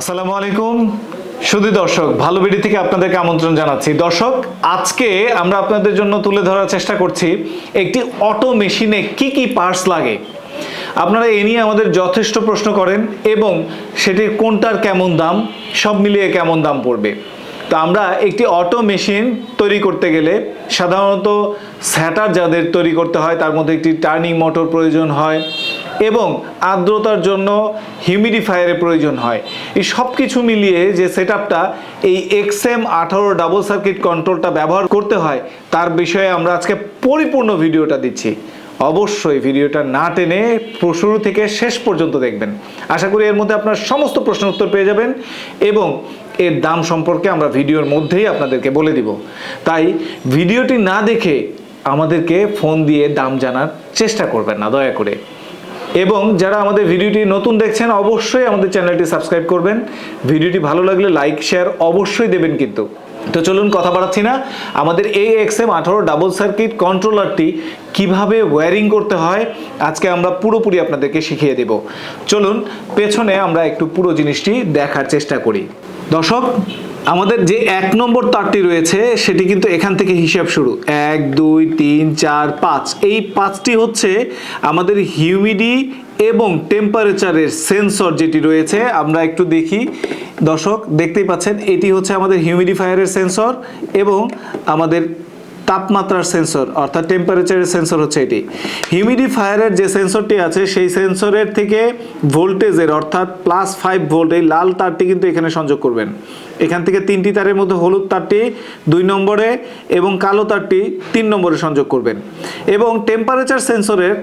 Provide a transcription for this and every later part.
আসসালামু আলাইকুম। শুধু দর্শক ভালো বিডি থেকে আপনাদেরকে আমন্ত্রণ জানাচ্ছি। দর্শক, আজকে আমরা আপনাদের জন্য তুলে ধরার চেষ্টা করছি, একটি অটো মেশিনে কি কি পার্টস লাগে। আপনারা এ নিয়ে আমাদের যথেষ্ট প্রশ্ন করেন এবং সেটির কোনটার কেমন দাম, সব মিলিয়ে কেমন দাম পড়বে। তো আমরা একটি অটো মেশিন তৈরি করতে গেলে সাধারণত স্যাটার যাদের তৈরি করতে হয়, তার মধ্যে একটি টার্নিং মোটর প্রয়োজন হয় এবং আর্দ্রতার জন্য হিউমিডিফায়ারের প্রয়োজন হয়। এই সব কিছু মিলিয়ে যে সেট এই এক্স এম আঠারো ডাবল সার্কিট কন্ট্রোলটা ব্যবহার করতে হয়, তার বিষয়ে আমরা আজকে পরিপূর্ণ ভিডিওটা দিচ্ছি। অবশ্যই ভিডিওটা না টেনে শুরু থেকে শেষ পর্যন্ত দেখবেন। আশা করি এর মধ্যে আপনার সমস্ত প্রশ্নের উত্তর পেয়ে যাবেন এবং এর দাম সম্পর্কে আমরা ভিডিওর মধ্যেই আপনাদেরকে বলে দিব। তাই ভিডিওটি না দেখে আমাদেরকে ফোন দিয়ে দাম জানার চেষ্টা করবেন না, দয়া করে। এবং যারা আমাদের ভিডিওটি নতুন দেখছেন, অবশ্যই আমাদের চ্যানেলটি সাবস্ক্রাইব করবেন। ভিডিওটি ভালো লাগলে লাইক, শেয়ার অবশ্যই দেবেন কিন্তু। তো চলুন কথা বাড়াচ্ছি না। আমাদের এই এক্স এম আঠারো ডাবল সার্কিট কন্ট্রোলারটি কীভাবে ওয়্যারিং করতে হয়, আজকে আমরা পুরোপুরি আপনাদেরকে শিখিয়ে দেব। চলুন, পেছনে আমরা একটু পুরো জিনিসটি দেখার চেষ্টা করি। দর্শক, আমাদের যে এক নম্বর তারটি রয়েছে, সেটি কিন্তু এখান থেকে হিসাব শুরু। এক, দুই, তিন, চার, পাঁচ। এই পাঁচটি হচ্ছে আমাদের হিউমিডি এবং টেম্পারেচারের সেন্সর যেটি রয়েছে। আমরা একটু দেখি। দর্শক, দেখতেই পাচ্ছেন, এটি হচ্ছে আমাদের হিউমিডিফায়ারের সেন্সর এবং আমাদের তাপমাত্রার সেন্সর অর্থাৎ টেম্পারেচারের সেন্সর হচ্ছে এটি। হিউমিডিফায়ারের যে সেন্সরটি আছে, সেই সেন্সরের থেকে ভোল্টেজের অর্থাৎ প্লাস ফাইভ ভোল্ট এই লাল তারটি কিন্তু এখানে সংযোগ করবেন। এখান থেকে তিনটি তারের মধ্যে হলুদ তারটি দুই নম্বরে এবং কালো তারটি তিন নম্বরে সংযোগ করবেন। এবং টেম্পারেচার সেন্সরের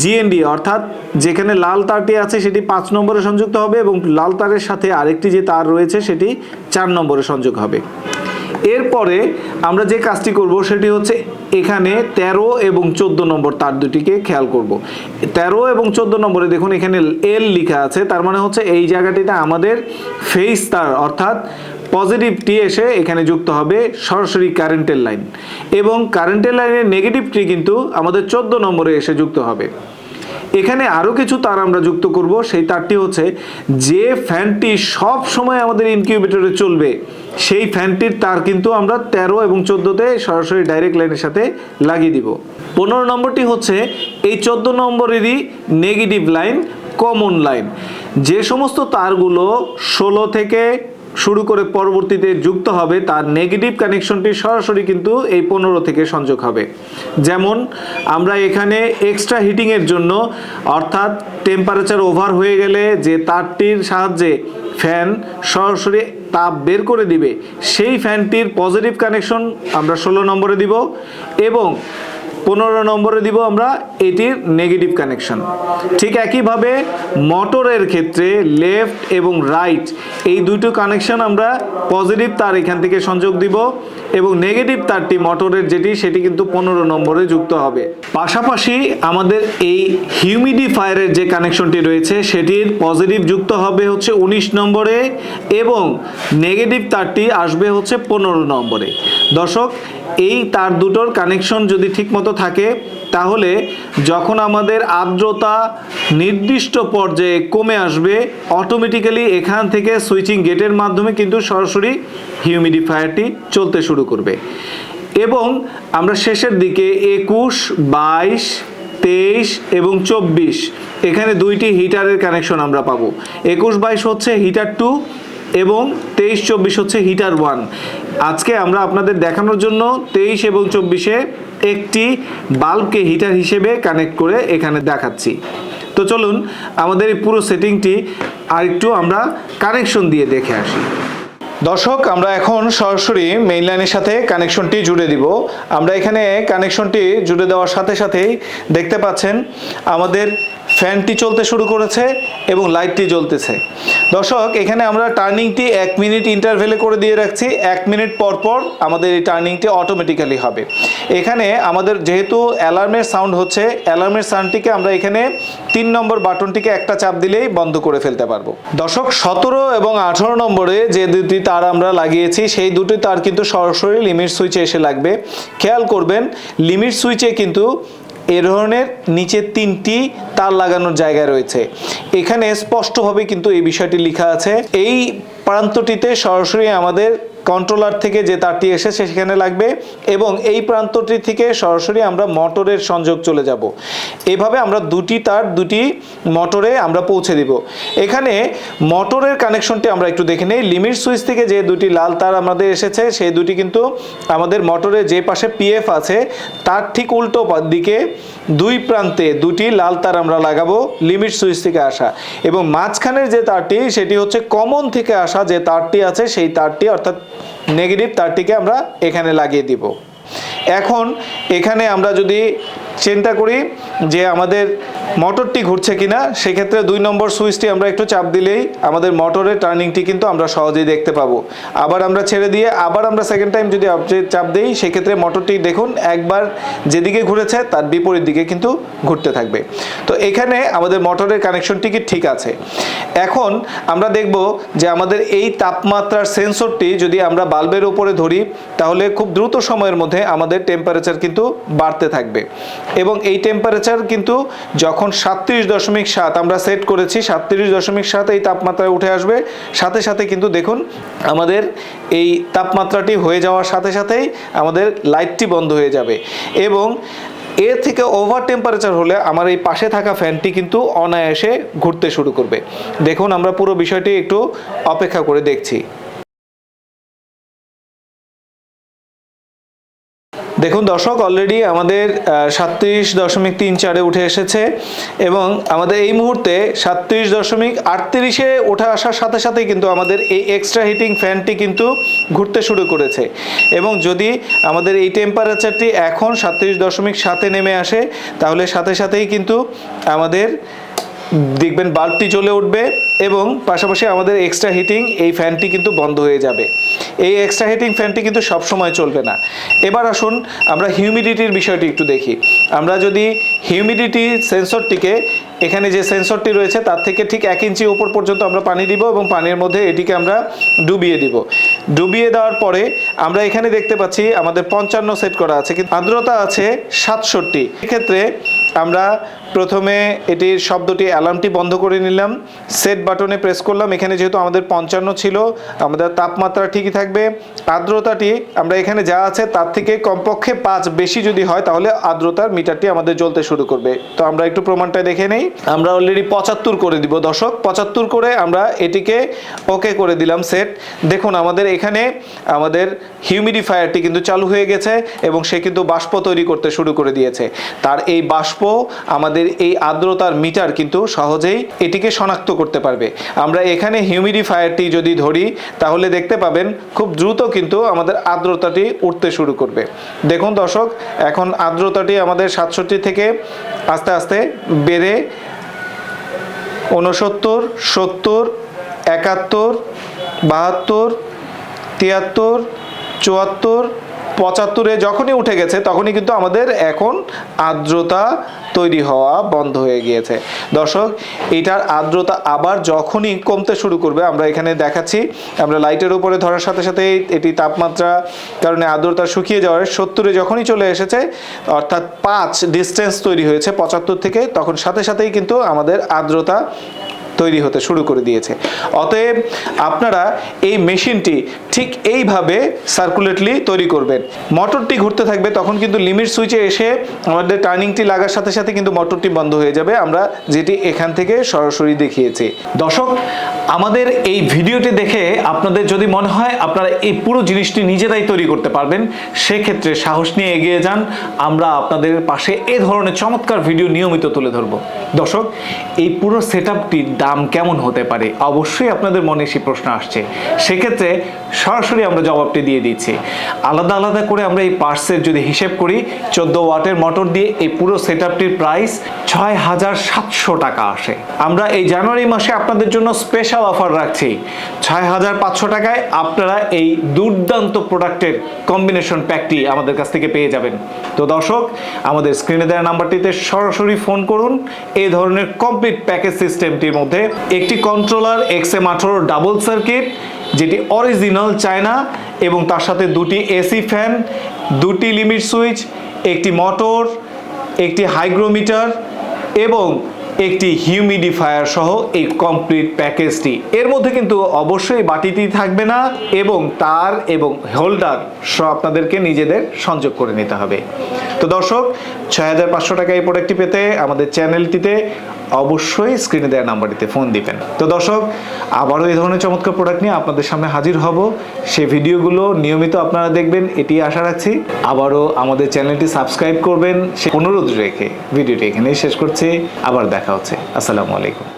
জিএনডি অর্থাৎ যেখানে লাল তারটি আছে, সেটি পাঁচ নম্বরে সংযুক্ত হবে এবং লাল তারের সাথে আরেকটি যে তার রয়েছে, সেটি চার নম্বরে সংযোগ হবে। এরপরে আমরা যে কাজটি করব সেটি হচ্ছে এখানে ১৩ এবং ১৪ নম্বর তার দুটিকে খেয়াল করব। ১৩ এবং ১৪ নম্বরে দেখুন এখানে এল লেখা আছে, তার মানে হচ্ছে এই জায়গাটিতে আমাদের ফেস তার অর্থাৎ পজিটিভটি এসে এখানে যুক্ত হবে সরাসরি কারেন্টের লাইন এবং কারেন্টের লাইনের নেগেটিভটি কিন্তু আমাদের ১৪ নম্বরে এসে যুক্ত হবে। এখানে আরও কিছু তার আমরা যুক্ত করব, সেই তারটি হচ্ছে যে ফ্যানটি সব সময় আমাদের ইনকিউবেটরে চলবে সেই ফ্যানটির তার কিন্তু আমরা তেরো এবং চোদ্দোতে সরাসরি ডাইরেক্ট লাইনের সাথে লাগিয়ে দিব। পনেরো নম্বরটি হচ্ছে, এই চোদ্দ নম্বরেরই নেগেটিভ লাইন কমন লাইন যে সমস্ত তারগুলো ষোলো থেকে শুরু করে পরবর্তীতে যুক্ত হবে, তার নেগেটিভ কানেকশনটি সরাসরি কিন্তু এই পনেরো থেকে সংযোগ হবে। যেমন, আমরা এখানে এক্সট্রা হিটিংয়ের জন্য, অর্থাৎ টেম্পারেচার ওভার হয়ে গেলে যে তারটির সাহায্যে ফ্যান সরাসরি তাপ বের করে দিবে। সেই ফ্যানটির পজিটিভ কানেকশন আমরা ষোলো নম্বরে দিব এবং পনেরো নম্বরে দিব আমরা এটির নেগেটিভ কানেকশন ঠিক একইভাবে মোটরের ক্ষেত্রে লেফট এবং রাইট এই দুটো কানেকশন আমরা পজিটিভ তার এখান থেকে সংযোগ দিব এবং নেগেটিভ তারটি মোটরের যেটি, সেটি কিন্তু পনেরো নম্বরে যুক্ত হবে। পাশাপাশি আমাদের এই হিউমিডিফায়ারের যে কানেকশনটি রয়েছে, সেটির পজিটিভ যুক্ত হবে হচ্ছে উনিশ নম্বরে এবং নেগেটিভ তারটি আসবে হচ্ছে পনেরো নম্বরে। দর্শক এই তার দুটোর কানেকশন যদি ঠিকমতো থাকে, তাহলে যখন আমাদের আর্দ্রতা নির্দিষ্ট পর্যায়ে কমে আসবে অটোমেটিক্যালি এখান থেকে সুইচিং গেটের মাধ্যমে কিন্তু সরাসরি হিউমিডিফায়ারটি চলতে শুরু করবে। এবং আমরা শেষের দিকে একুশ, বাইশ, তেইশ এবং চব্বিশ, এখানে দুইটি হিটারের কানেকশন আমরা পাবো। একুশ, বাইশ হচ্ছে হিটার টু এবং তেইশ, চব্বিশ হচ্ছে হিটার ওয়ান। আজকে আমরা আপনাদের দেখানোর জন্য তেইশ এবং চব্বিশে একটি বাল্বকে হিটার হিসেবে কানেক্ট করে এখানে দেখাচ্ছি। তো চলুন, আমাদের এই পুরো সেটিংটি আরেকটু আমরা কানেকশন দিয়ে দেখে আসি। দর্শক, আমরা এখন সরাসরি মেইন লাইনের সাথে কানেকশনটি জুড়ে দিব। আমরা এখানে কানেকশনটি জুড়ে দেওয়ার সাথে সাথেই দেখতে পাচ্ছেন আমাদের ফ্যানটি চলতে শুরু করেছে এবং লাইটটি জ্বলতেছে। দর্শক, এখানে আমরা টার্নিংটি এক মিনিট ইন্টারভেলে করে দিয়ে রাখছি। এক মিনিট পর পর আমাদের এই টার্নিংটি অটোমেটিক্যালি হবে। এখানে আমাদের যেহেতু অ্যালার্মের সাউন্ড হচ্ছে, অ্যালার্মের সাউন্ডটিকে আমরা এখানে তিন নম্বর বাটনটিকে একটা চাপ দিলেই বন্ধ করে ফেলতে পারব। দর্শক, সতেরো এবং আঠারো নম্বরে যে দুটি তার আমরা লাগিয়েছি, সেই দুটি তার কিন্তু সরাসরি লিমিট সুইচে এসে লাগবে। খেয়াল করবেন লিমিট সুইচে কিন্তু এ ধরনের নিচে তিনটি তার লাগানোর জায়গা রয়েছে। এখানে স্পষ্টভাবে কিন্তু এই বিষয়টি লেখা আছে। এই প্রান্তটিতে সরাসরি আমাদের কন্ট্রোলার থেকে যে তারটি এসেছে সেখানে লাগবে এবং এই প্রান্তটি থেকে সরাসরি আমরা মোটরের সংযোগ চলে যাব। এভাবে আমরা দুটি তার, দুটি মোটরে আমরা পৌঁছে দিব। এখানে মোটরের কানেকশনটি আমরা একটু দেখে নেই। লিমিট সুইচ থেকে যে দুটি লাল তার আমাদের এসেছে, সেই দুটি কিন্তু আমাদের মোটরের যে পাশে পিএফ আছে, তার ঠিক উল্টো দিকে দুই প্রান্তে দুটি লাল তার আমরা লাগাবো লিমিট সুইচ থেকে আসা। এবং মাঝখানের যে তারটি, সেটি হচ্ছে কমন থেকে আসা যে তারটি আছে, সেই তারটি অর্থাৎ নেগেটিভ তারটিকে আমরা এখানে লাগিয়ে দিব। এখন এখানে আমরা যদি চিন্তা করি যে আমাদের মোটরটি ঘুরছে কিনা, সেক্ষেত্রে দুই নম্বর সুইচটি আমরা একটু চাপ দিলেই আমাদের মোটরের টার্নিংটি কিন্তু আমরা সহজেই দেখতে পাবো। আবার আমরা ছেড়ে দিয়ে, আবার আমরা সেকেন্ড টাইম যদি চাপ দিই, সেক্ষেত্রে মোটরটি দেখুন একবার যেদিকে ঘুরেছে, তার বিপরীত দিকে কিন্তু ঘুরতে থাকবে। তো এখানে আমাদের মোটরের কানেকশনটি কি ঠিক আছে? এখন আমরা দেখব যে আমাদের এই তাপমাত্রার সেন্সরটি যদি আমরা বাল্বের উপরে ধরি, তাহলে খুব দ্রুত সময়ের মধ্যে আমাদের টেম্পারেচার কিন্তু বাড়তে থাকবে। এবং এই টেম্পারেচার কিন্তু যখন সাতত্রিশ দশমিক সাত আমরা সেট করেছি, সাতত্রিশ দশমিক সাত এই তাপমাত্রায় উঠে আসবে। সাথে সাথে কিন্তু দেখুন, আমাদের এই তাপমাত্রাটি হয়ে যাওয়ার সাথে সাথেই আমাদের লাইটটি বন্ধ হয়ে যাবে। এবং এর থেকে ওভার টেম্পারেচার হলে আমার এই পাশে থাকা ফ্যানটি কিন্তু অনায়াসে ঘুরতে শুরু করবে। দেখুন, আমরা পুরো বিষয়টি একটু অপেক্ষা করে দেখছি। দেখুন দর্শক অলরেডি আমাদের সাতত্রিশ দশমিক তিন চারে উঠে এসেছে এবং আমাদের এই মুহূর্তে সাতত্রিশ দশমিক আটত্রিশে উঠে আসার সাথে সাথে কিন্তু আমাদের এই এক্সট্রা হিটিং ফ্যানটি কিন্তু ঘুরতে শুরু করেছে। এবং যদি আমাদের এই টেম্পারেচারটি এখন সাতত্রিশ দশমিক সাতে নেমে আসে, তাহলে সাথে সাথেই কিন্তু আমাদের, দেখবেন বাল্বটি চলে উঠবে। এবং পাশাপাশি আমাদের এক্সট্রা হিটিং এই ফ্যানটি কিন্তু বন্ধ হয়ে যাবে। এই এক্সট্রা হিটিং ফ্যানটি কিন্তু সব সময় চলবে না। এবার আসুন আমরা হিউমিডিটির বিষয়টি একটু দেখি। আমরা যদি হিউমিডিটি সেন্সরটিকে এখানে যে সেন্সরটি রয়েছে তার থেকে ঠিক এক ইঞ্চি উপর পর্যন্ত আমরা পানি দিব এবং পানির মধ্যে এটিকে আমরা ডুবিয়ে দিব। ডুবিয়ে দেওয়ার পরে আমরা এখানে দেখতে পাচ্ছি আমাদের পঞ্চান্ন সেট করা আছে, কিন্তু আর্দ্রতা আছে সাতষট্টি। এক্ষেত্রে আমরা প্রথমে এটির শব্দটি অ্যালার্মটি বন্ধ করে নিলাম। সেট বাটনে প্রেস করলাম। এখানে যেহেতু আমাদের পঞ্চান্ন ছিল, আমাদের তাপমাত্রা ঠিকই থাকবে। আর্দ্রতাটি, আমরা এখানে যা আছে তার থেকে কমপক্ষে পাঁচ বেশি যদি হয়, তাহলে আর্দ্রতার মিটারটি আমাদের জ্বলতে শুরু করবে। তো আমরা একটু প্রমাণটা দেখে নেই। আমরা অলরেডি পঁচাত্তর করে দিব, দর্শক। পঁচাত্তর করে আমরা এটিকে ওকে করে দিলাম সেট দেখুন, আমাদের এখানে আমাদের হিউমিডিফায়ারটি কিন্তু চালু হয়ে গেছে এবং সে কিন্তু বাষ্প তৈরি করতে শুরু করে দিয়েছে। তার এই বাষ্প আমাদের এই আর্দ্রতার মিটার কিন্তু সহজেই এটিকে শনাক্ত করতে পারবে। আমরা এখানে হিউমিডিফায়ারটি যদি ধরি, তাহলে দেখতে পাবেন খুব দ্রুত কিন্তু আমাদের আর্দ্রতাটি উঠতে শুরু করবে। দেখুন দর্শক, এখন আর্দ্রতাটি আমাদের সাতষট্টি থেকে আস্তে আস্তে বেড়ে উনসত্তর সত্তর, একাত্তর, বাহাত্তর, তিয়াত্তর, চুয়াত্তর পঁচাত্তরে যখনই উঠে গেছে, তখনই কিন্তু আমাদের এখন আর্দ্রতা তৈরি হওয়া বন্ধ হয়ে গিয়েছে। দর্শক, এটার আর্দ্রতা আবার যখনই কমতে শুরু করবে, আমরা এখানে দেখাচ্ছি, আমরা লাইটের উপরে ধরার সাথে সাথে এটি তাপমাত্রা কারণে আর্দ্রতা শুকিয়ে যাওয়ার সত্তরে যখনই চলে এসেছে, অর্থাৎ পাঁচ ডিস্টেন্স তৈরি হয়েছে পঁচাত্তর থেকে, তখন সাথে সাথেই কিন্তু আমাদের আর্দ্রতা তৈরি হতে শুরু করে দিয়েছে। অতএব আপনারা এই মেশিনটি ঠিক এইভাবে সার্কুলেটলি তৈরি করবেন। মোটরটি ঘুরতে থাকবে, তখন কিন্তু লিমিট সুইচে এসে আমাদের টার্নিংটি লাগার সাথে সাথে কিন্তু মোটরটি বন্ধ হয়ে যাবে। আমরা যেটি এখান থেকে সরাসরি দেখিয়েছি। দর্শক, আমাদের এই ভিডিওটি দেখে আপনাদের যদি মনে হয় আপনারা এই পুরো জিনিসটি নিজেরাই তৈরি করতে পারবেন, সেক্ষেত্রে সাহস নিয়ে এগিয়ে যান। আমরা আপনাদের পাশে এ ধরনের চমৎকার ভিডিও নিয়মিত তুলে ধরব। দর্শক, এই পুরো সেট দাম কেমন হতে পারে? অবশ্যই আপনাদের মনে সেই প্রশ্ন আসছে। সেক্ষেত্রে সরাসরি আমরা জবাবটি দিয়ে দিচ্ছি। আলাদা আলাদা করে আমরা এই পার্টসের যদি হিসেব করি, চোদ্দ ওয়াটের মোটর দিয়ে এই পুরো সেট আপটির প্রাইস ছয় হাজার সাতশো টাকা আসে। আমরা এই জানুয়ারি মাসে আপনাদের জন্য স্পেশাল অফার রাখছি। ছয় হাজার পাঁচশো টাকায় আপনারা এই দুর্দান্ত প্রোডাক্টের কম্বিনেশন প্যাকটি আমাদের কাছ থেকে পেয়ে যাবেন। তো দর্শক, আমাদের স্ক্রিনে দেওয়া নাম্বারটিতে সরাসরি ফোন করুন। এই ধরনের কমপ্লিট প্যাকেজ সিস্টেমটির মধ্যে একটি কন্ট্রোলার এক্স এম আঠারো ডাবল সার্কিট যেটি অরিজিনাল চায়না এবং তার সাথে দুটি এসি ফ্যান দুটি লিমিট সুইচ একটি মোটর একটি হাইগ্রোমিটার এবং একটি হিউমিডিফায়ার সহ এই কমপ্লিট প্যাকেজটি এর মধ্যে কিন্তু অবশ্যই বাটিটি থাকবে না এবং তার এবং হোল্ডার সব আপনাদেরকে নিজেদের সংযোগ করে নিতে হবে। তো দর্শক, ছয় হাজার পাঁচশো টাকা এই প্রোডাক্টটি পেতে আমাদের চ্যানেলটিতে অবশ্যই স্ক্রিনে দেওয়া নাম্বারটিতে ফোন দিবেন। তো দর্শক, আবারও এই ধরনের চমৎকার প্রোডাক্ট নিয়ে আপনাদের সামনে হাজির হব। সেই ভিডিওগুলো নিয়মিত আপনারা দেখবেন এটি আশা রাখছি। আবারও আমাদের চ্যানেলটি সাবস্ক্রাইব করবেন। সে অনুরোধ রেখে ভিডিওটি এখানেই শেষ করছি। আবার দেখা হচ্ছে। আসসালামু আলাইকুম।